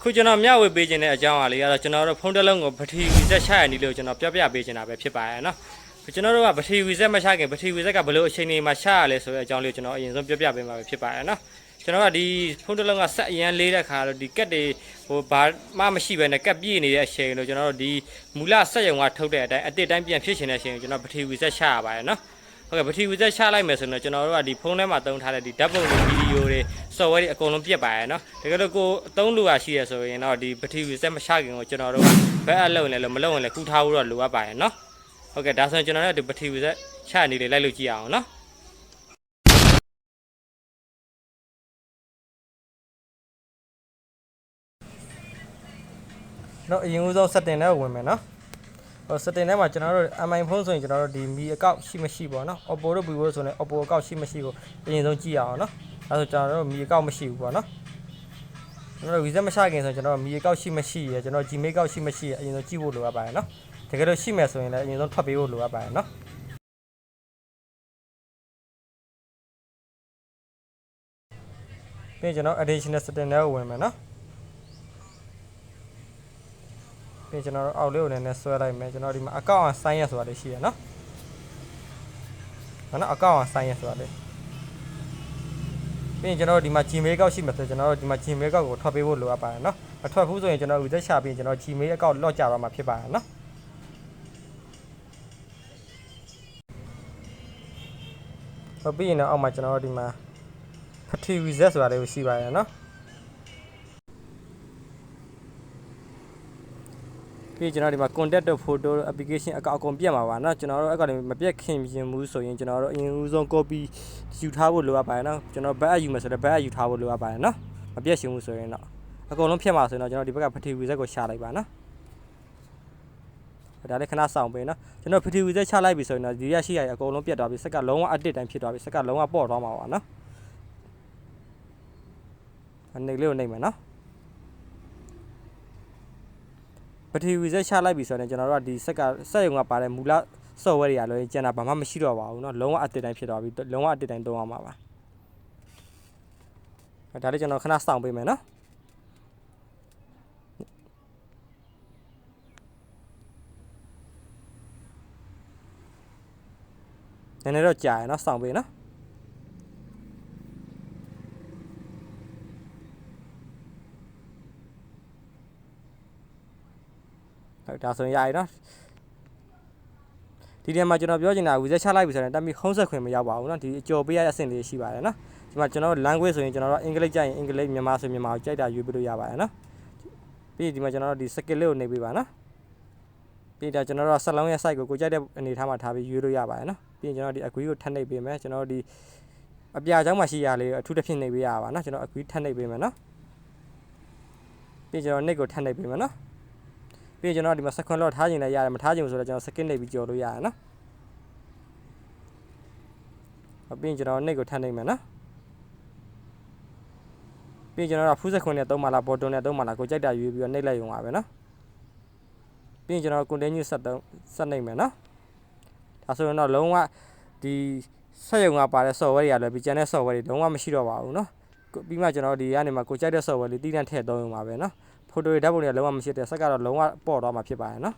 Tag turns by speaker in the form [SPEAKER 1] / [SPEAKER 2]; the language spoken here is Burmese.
[SPEAKER 1] ခုကျွန်တော်မျှဝေပေးခြင်းတဲ့အကြောင်းအရာလေးကတော့ကျွန်တော်တို့ဖုန်းတစ်လုံးကိုပထီဝီဇက်ချရနေလို့ကျွန်တော်ပြောပြပေးခြင်းတာပဲဖြစ်ပါရဲ့နော်ကျွန်တော်တို့ကပထီဝီဇက်မချခင်ပထီဝီဇက်ကဘယ်လိုအချိန်တွေမှာချရလဲဆိုတဲ့အကြောင်းလေးကိုကျွန်တော်အရင်ဆုံးပြောပြပေးမှာပဲဖြစ်ပါရဲ့နော်ကျွန်တော်ကဒီဖုန်းတစ်လုံးကဆက်အရန်လေးတဲ့ခါတော့ဒီကက်တွေဟိုဘာမှမရှိဘဲနဲ့ကက်ပြည့်နေတဲ့အချိန်လို့ကျွန်တော်တို့ဒီမူလဆက်ယုံကထုတ်တဲ့အတိုင်းအတစ်တိုင်းပြန်ဖြစ်ရှင်တဲ့အချိန်ကိုကျွန်တော်ပထီဝီဇက်ချရပါရဲ့နော်ဟုတ်ကဲ့ပထီဝီဇက်ချလိုက်မယ်ဆိုတော့ကျွန်တော်တို့ကဒီဖုန်းထဲမှာတုံးထားတဲ့ဒီဓာတ်ပုံတွေဗီဒီယိုတွေ software တွေအကုန်လုံးပြတ်ပါရဲ့နော်တကယ်လို့ကိုအသုံးလိုရရှိရဆိုရင်တော့ဒီဘက်ထရီစက်မချခင်ကိုကျွန်တော်တို့ဘက်အပ်လုပ်နေလို့မလုပ်ရင်လည်းကူထားဖို့တော့လိုအပ်ပါရဲ့နော်ဟုတ်ကဲ့ဒါဆိုရင်ကျွန်တော်တို့ဒီဘက်ထရီစက်ချနေလေလိုက်လို့ကြည့်အောင်နော်နော်အရင်ဦးဆုံးစက်တင်ထဲကိုဝင်မယ်နော်ဟိုစက်တင်ထဲမှာကျွန်တော်တို့ MI ဖုန်းဆိုရင်ကျွန်တော်တို့ဒီ Mi account ရှိမရှိပေါ့နော် Oppo တို့ Vivo ဆိုရင် Oppo account ရှိမရှိကိုအရင်ဆုံးကြည့်ရအောင်နော် အဲဆိုကျွန်တော်တို့မီအကောင့်မရှိဘူးပေါ့နော်ကျွန်တော်တို့ visa မချခင်ဆိုရင်ကျွန်တော်တို့မီအကောင့်ရှိမရှိရယ်ကျွန်တော် Gmail အကောင့်ရှိမရှိရယ်အရင်ဆုံးကြည့်ဖို့လိုအပ်ပါတယ်နော်တကယ်လို့ရှိမယ်ဆိုရင်လည်းအရင်ဆုံးထွက်ပေးဖို့လိုအပ်ပါတယ်နော်ပြီးရင်ကျွန်တော် additional setting ထဲကိုဝင်မယ်နော်ပြီးကျွန်တော်တို့အောက်လေးကိုလည်းနည်းဆွဲလိုက်မယ်ကျွန်တော်ဒီမှာအကောင့်အောင်ဆိုင်းရဆိုတာလေးရှိရနော်ဟုတ်နော်အကောင့်အောင်ဆိုင်းရဆိုတာလေး ပြီးရင်ကျွန်တော်တို့ဒီမှာ Gmail အကောင့်ရှိမှဆိုကျွန်တော်တို့ဒီမှာ Gmail အကောင့်ကိုထွက်ပေးဖို့လိုအပ်ပါတယ်နော်မထွက်ဘူးဆိုရင်ကျွန်တော် reset ချပြီးကျွန်တော် Gmail အကောင့်လော့ကြတော့မှာဖြစ်ပါတယ်နော်ဟုတ်ပြီးရင်တော့အောက်မှာကျွန်တော်တို့ဒီမှာ Fati reset ဆိုတာလေးကိုရှိပါတယ်နော် ပြီးကျွန်တော်ဒီမှာ contact တို့ photo တို့ application အကောင့်အကုန်ပြတ်မှာပါเนาะကျွန်တော်တို့အဲ့ကောင်တွေမပြတ်ခင်ပြင်ဘူးဆိုရင်ကျွန်တော်တို့အရင်ဦးဆုံး copy ယူထားဖို့လိုအပ်ပါတယ်เนาะကျွန်တော် back ယူမယ်ဆိုတော့ back ယူထားဖို့လိုအပ်ပါတယ်เนาะမပြတ်ရှင်ဘူးဆိုရင်တော့အကုန်လုံးဖြတ်မှာဆိုရင်တော့ကျွန်တော်ဒီဘက်က fati reset ကိုရှာလိုက်ပါเนาะဒါလည်းခဏစောင့်ပေးเนาะကျွန်တော် fati reset ချလိုက်ပြီဆိုရင်တော့ဒီရရှိရအကုန်လုံးပြတ်သွားပြီစက်ကလုံးဝ update တိုင်းဖြစ်သွားပြီစက်ကလုံးဝပေါ့သွားမှာပါเนาะအနေလေးကိုနှိပ်မယ်เ นาะ ပထီဝီဇက်ချလိုက်ပြီဆိုတော့ကျွန်တော်တို့ကဒီစက်ကစက်ရုံကပါတဲ့မူလ software တွေကလည်းကျန်တာဘာမှမရှိတော့ပါဘူးเนาะလုံးဝအတစ်တိုင်းဖြစ်သွားပြီလုံးဝအတစ်တိုင်းသုံးအောင်ပါပါဒါလေးကျွန်တော်ခဏစောင့်ပေးမယ်เนาะနည်းနည်းတော့ကြာရယ်เนาะစောင့်ပေးเนาะ ဒါဆိုရင်ရရယ်เนาะဒီထဲမှာကျွန်တော်ပြောချင်တာဝီဇက်ချလိုက်ပြီဆိုရင်တမီဟုံးဆက်ခွင့်မရောက်ပါဘူးเนาะဒီအကျော်ပေးရတဲ့အဆင့်လေးရှိပါတယ်เนาะဒီမှာကျွန်တော် language ဆိုရင်ကျွန်တော်တို့အင်္ဂလိပ်ကြိုက်ရင်အင်္ဂလိပ်မြန်မာဆိုမြန်မာကိုကြိုက်တာရွေးပြလို့ရပါတယ်เนาะပြီးဒီမှာကျွန်တော်တို့ဒီ skill လေးကိုနေပေးပါเนาะပြီးတော့ကျွန်တော်တို့ဆက်လုံးရဲ့ site ကိုကိုကြိုက်တဲ့အနေထားမှာထားပြီးရွေးလို့ရပါတယ်เนาะပြီးရင်ကျွန်တော်ဒီ agree ကိုထပ်နှိပ်ပေးမယ်ကျွန်တော်တို့ဒီအပြာချောင်းမှာရှိရလေးအထူးတစ်ဖြစ်နှိပ်ပေးရပါเนาะကျွန်တော် agree ထပ်နှိပ်ပေးမယ်เนาะပြီးကျွန်တော် nick ကိုထပ်နှိပ်ပေးမယ်เนาะ ပြီးရင်ကျွန်တော်ဒီမှာ second lock ထားခြင်းလည်းရတယ်မထားခြင်းဘူးဆိုတော့ကျွန်တော် second နှိပ်ပြီးကြော်လို့ရတယ်နော်ဟုတ်ပြီးရင်ကျွန်တော် nick ကိုထပ်နှိပ်မယ်နော်ပြီးရင်ကျွန်တော်က full second နဲ့သုံးပါလား bottom နဲ့သုံးပါလားကိုကြိုက်တာရွေးပြီးတော့နှိပ်လိုက်ရုံပါပဲနော်ပြီးရင်ကျွန်တော် continue ဆက်သုံးဆက်နှိပ်မယ်နော်ဒါဆိုရင်တော့လုံးဝဒီဆက်ရုံကပါတဲ့ software တွေရလွယ်ပြီးကျန်တဲ့ software တွေလုံးဝမရှိတော့ပါဘူးနော်ကိုပြီးမှကျွန်တော်ဒီကနေမှကိုကြိုက်တဲ့ software လေးတည်တံ့ထည့်သုံးရုံပါပဲနော် ဖိုတိုတွေဓာတ်ပုံတွေကလုံးဝမရှိတဲ့ဆက်ကတော့လုံးဝပေါ့သွားမှာဖြစ်ပါတယ်နော်